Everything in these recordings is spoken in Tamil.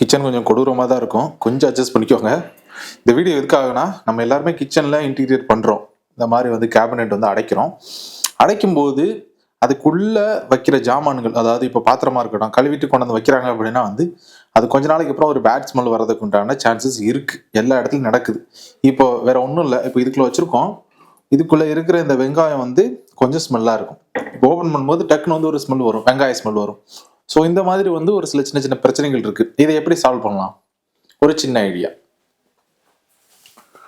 கிச்சன் கொஞ்சம் கொடூரமாக தான் இருக்கும். கொஞ்சம் அட்ஜஸ்ட் பண்ணிக்கோங்க. இந்த வீடியோ எதுக்காகனா நம்ம எல்லாருமே கிச்சனில் இன்டீரியர் பண்ணுறோம் இந்த மாதிரி வந்து கேபினெட் வந்து அடைக்கிறோம். அடைக்கும்போது அதுக்குள்ளே வைக்கிற ஜாமான்கள் அதாவது இப்போ பாத்திரமா இருக்கட்டும் கழுவிட்டு கொண்டு வந்து வைக்கிறாங்க அப்படின்னா வந்து அது கொஞ்ச நாளைக்கு அப்புறம் ஒரு பேட் ஸ்மெல் வரதுக்கு உண்டான சான்சஸ் இருக்குது எல்லா இடத்துலையும் நடக்குது. இப்போ வேற ஒன்றும் இல்லை. இப்போ இதுக்குள்ளே வச்சுருக்கோம். இதுக்குள்ளே இருக்கிற இந்த வெங்காயம் வந்து கொஞ்சம் ஸ்மெல்லாக இருக்கும். இப்போ ஓப்பன் பண்ணும்போது டக்குன்னு வந்து ஒரு ஸ்மெல் வரும். வெங்காய ஸ்மெல் வரும். ஸோ இந்த மாதிரி வந்து ஒரு சில சின்ன சின்ன பிரச்சனைகள் இருக்கு. இதை எப்படி சால்வ் பண்ணலாம்? ஒரு சின்ன ஐடியா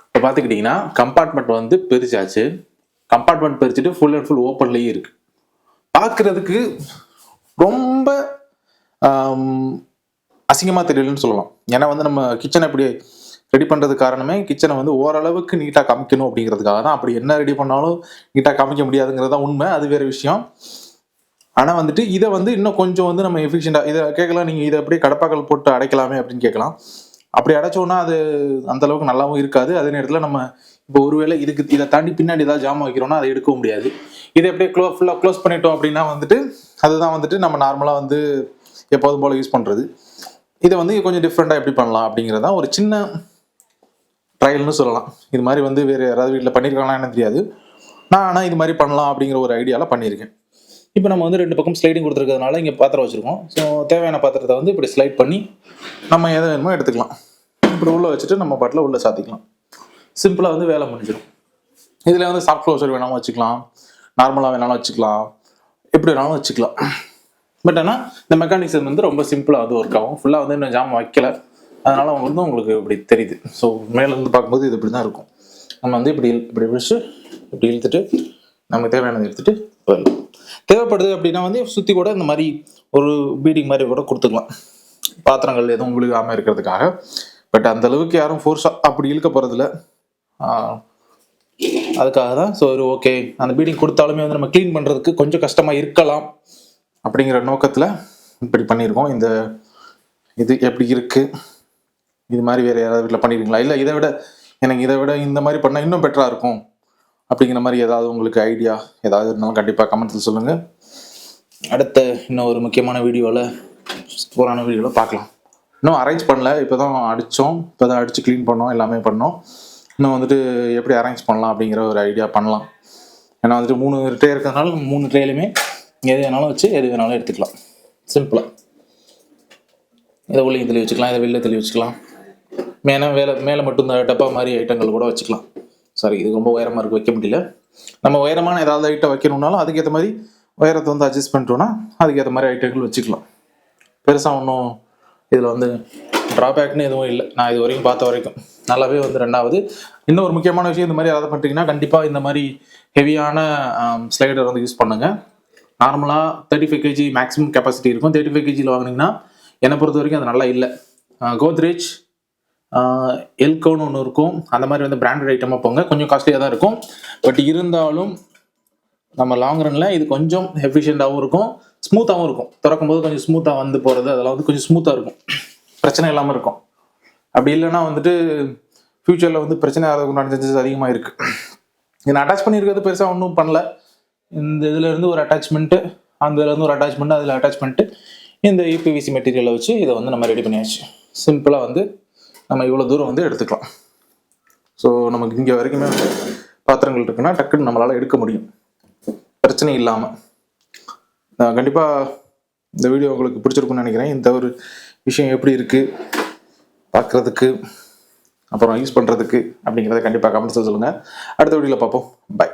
இப்போ பார்த்துக்கிட்டிங்கன்னா கம்பார்ட்மெண்ட் வந்து பிரிச்சாச்சு. கம்பார்ட்மெண்ட் பிரிச்சுட்டு ஃபுல் அண்ட் ஃபுல் ஓப்பன்லேயே இருக்கு. பார்க்கறதுக்கு ரொம்ப அசிங்கமாக தெரியலன்னு சொல்லலாம். ஏன்னா வந்து நம்ம கிச்சனை இப்படி ரெடி பண்ணுறது காரணமே கிச்சனை வந்து ஓரளவுக்கு நீட்டாக காமிக்கணும் அப்படிங்கிறதுக்காக தான். அப்படி என்ன ரெடி பண்ணாலும் நீட்டாக காமிக்க முடியாதுங்கிறது தான் உண்மை. அது வேறு விஷயம். ஆனால் வந்துட்டு இதை வந்து இன்னும் கொஞ்சம் வந்து நம்ம எஃபிஷியண்டாக இதை கேட்கலாம் நீங்கள் இதை அப்படியே கடப்பாக்கள் போட்டு அடைக்கலாமே அப்படின்னு கேட்கலாம். அப்படி அடைச்சோன்னா அது அந்த அளவுக்கு நல்லாவும் இருக்காது. அதே நேரத்தில் நம்ம இப்போ ஒருவேளை இதுக்கு இதை தாண்டி பின்னாடி ஏதாவது ஜாமான் வைக்கிறோம்னா அதை எடுக்கவும் முடியாது. இதை அப்படியே க்ளோ ஃபுல்லாக க்ளோஸ் பண்ணிட்டோம் அப்படின்னா வந்துட்டு அதுதான் வந்துட்டு நம்ம நார்மலாக வந்து எப்போதும் போல் யூஸ் பண்ணுறது இதை வந்து கொஞ்சம் டிஃப்ரெண்ட்டாக எப்படி பண்ணலாம் அப்படிங்கிறது தான் ஒரு சின்ன ட்ரையல்னு சொல்லலாம். இது மாதிரி வந்து வேறு யாராவது வீட்டில் பண்ணியிருக்காங்களா எனக்கு தெரியாது. நான் ஆனால் இது மாதிரி பண்ணலாம் அப்படிங்கிற ஒரு ஐடியாவில் பண்ணியிருக்கேன். இப்போ நம்ம வந்து ரெண்டு பக்கம் ஸ்லைடிங் கொடுத்துருக்கிறதுனால இங்கே பாத்திரம் வச்சுருக்கோம். ஸோ தேவையான பாத்திரத்தை வந்து இப்படி ஸ்லைட் பண்ணி நம்ம எதை வேணுமோ எடுத்துக்கலாம். இப்படி உள்ளே வச்சுட்டு நம்ம பாட்டில் உள்ளே சாத்திக்கலாம். சிம்பிளாக வந்து வேலை முடிஞ்சிடும். இதில் வந்து சாஃப்ட் க்ளோசர் வேணாலும் வச்சுக்கலாம். நார்மலாக வேணாலும் வச்சுக்கலாம். எப்படி வேணாலும் வச்சுக்கலாம். பட் ஆனால் இந்த மெக்கானிசம் வந்து ரொம்ப சிம்பிளாக வந்து ஒர்க் ஆகும். ஃபுல்லாக வந்து இன்னும் ஜாம் வைக்கல. அதனால வந்து உங்களுக்கு இப்படி தெரியுது. ஸோ மேலேருந்து பார்க்கும்போது இது இப்படி தான் இருக்கும். நம்ம வந்து இப்படி இப்படி பிடிச்சி இப்படி இழுத்துட்டு நமக்கு தேவையானதை எடுத்துட்டு போயிடலாம். தேவைப்படுது அப்படின்னா வந்து சுற்றி கூட இந்த மாதிரி ஒரு பீடிங் மாதிரி கூட கொடுத்துக்கலாம். பாத்திரங்கள் எதுவும் விழுகாமல் இருக்கிறதுக்காக. பட் அந்த அளவுக்கு யாரும் ஃபோர்ஸாக அப்படி இழுக்க போகிறதில்ல அதுக்காக தான். ஸோ ஒரு ஓகே அந்த பீடிங் கொடுத்தாலுமே வந்து நம்ம க்ளீன் பண்ணுறதுக்கு கொஞ்சம் கஷ்டமாக இருக்கலாம் அப்படிங்கிற நோக்கத்தில் இப்படி பண்ணியிருக்கோம். இந்த இது எப்படி இருக்குது இது மாதிரி வேறு யாராவது வீட்டில் பண்ணிடுங்களா இல்லை இதை விட எனக்கு இதை விட இந்த மாதிரி பண்ணால் இன்னும் பெட்டராக இருக்கும். அப்படிங்கிற மாதிரி ஏதாவது உங்களுக்கு ஐடியா ஏதாவது இருந்தாலும் கண்டிப்பாக கமெண்ட்ஸில் சொல்லுங்கள் அடுத்த இன்னும் ஒரு முக்கியமான வீடியோவில் சூப்பரான வீடியோவில் பார்க்கலாம். இன்னும் அரேஞ்ச் பண்ணல இப்போ தான் அடித்தோம் இப்போ தான் அடித்து க்ளீன் பண்ணோம் எல்லாமே பண்ணோம். இன்னும் வந்துட்டு எப்படி அரேஞ்ச் பண்ணலாம் அப்படிங்கிற ஒரு ஐடியா பண்ணலாம். ஏன்னா வந்துட்டு மூணு ட்ரே இருக்கிறதுனால மூணு ட்ரேலையுமே எது வேணாலும் வச்சு எது வேணாலும் எடுத்துக்கலாம். சிம்பிளாக இதை உள்ளே தெளி வச்சுக்கலாம் இதை வெளில தெளி வச்சுக்கலாம். மேலே மேலே மேலே மட்டும் இந்த டப்பா மாதிரி ஐட்டங்கள் கூட வச்சுக்கலாம். சாரி இது ரொம்ப உயரமாக இருக்கு வைக்க முடியல. நம்ம உயரமான ஏதாவது ஐட்டம் வைக்கணும்னாலும் அதுக்கேற்ற மாதிரி உயரத்தை வந்து அட்ஜஸ்ட் பண்ணிட்டோம்னா அதுக்கேற்ற மாதிரி ஐட்டங்கள் வச்சுக்கலாம். பெருசாக ஒன்றும் இதில் வந்து ட்ராபேக்னு எதுவும் இல்லை. நான் இது வரைக்கும் பார்த்த வரைக்கும். நல்லாவே வந்து ரெண்டாவது. இன்னும் ஒரு முக்கியமான விஷயம் இந்த மாதிரி ஏதாவது பண்ணிட்டீங்கன்னா கண்டிப்பாக இந்த மாதிரி ஹெவியான ஸ்லைடர் வந்து யூஸ் பண்ணுங்கள் நார்மலாக thirty five KG maximum capacity இருக்கும். தேர்ட்டி ஃபைவ் கேஜியில் வாங்குனீங்கன்னா என்னை பொறுத்த வரைக்கும் அது நல்லா இல்லை. கோத்ரேஜ் எல்கோன்னு ஒன்று இருக்கும். அந்த மாதிரி வந்து பிராண்டட் ஐட்டமாக போங்க. கொஞ்சம் காஸ்ட்லியாக தான் இருக்கும். பட் இருந்தாலும் நம்ம லாங் ரனில் இது கொஞ்சம் எஃபிஷியண்ட்டாகவும் இருக்கும். ஸ்மூத்தாகவும் இருக்கும். திறக்கும் போது கொஞ்சம் ஸ்மூத்தாக வந்து போகிறது அதெல்லாம் வந்து கொஞ்சம் ஸ்மூத்தாக இருக்கும். பிரச்சனை இல்லாமல் இருக்கும். அப்படி இல்லைன்னா வந்துட்டு ஃப்யூச்சரில் வந்து பிரச்சனை ஆகிறதுக்குண்டான சான்சஸ் அதிகமாக இருக்குது இதை அட்டாச் பண்ணியிருக்கிறது பெருசாக ஒன்றும் பண்ணல. இந்த இதுலேருந்து ஒரு அட்டாச்மெண்ட்டு அந்த இதுலேருந்து ஒரு அட்டாச்மெண்ட்டு அதில் அட்டாச் பண்ணிட்டு இந்த யூபிவிசி மெட்டீரியலை வச்சு இதை வந்து நம்ம ரெடி பண்ணியாச்சு. சிம்பிளாக வந்து நம்ம இவ்வளோ தூரம் வந்து எடுத்துக்கலாம். ஸோ நமக்கு இங்கே வரைக்குமே வந்து பாத்திரங்கள் இருக்குன்னா டக்குன்னு நம்மளால் எடுக்க முடியும். பிரச்சனை இல்லாமல் கண்டிப்பாக இந்த வீடியோ உங்களுக்கு பிடிச்சிருக்குன்னு நினைக்கிறேன். இந்த ஒரு விஷயம் எப்படி இருக்குது பார்க்குறதுக்கு அப்புறம் யூஸ் பண்ணுறதுக்கு அப்படிங்கிறத கண்டிப்பாக கமெண்ட்ஸில் சொல்லுங்கள் அடுத்த வீடியோவில் பார்ப்போம். பை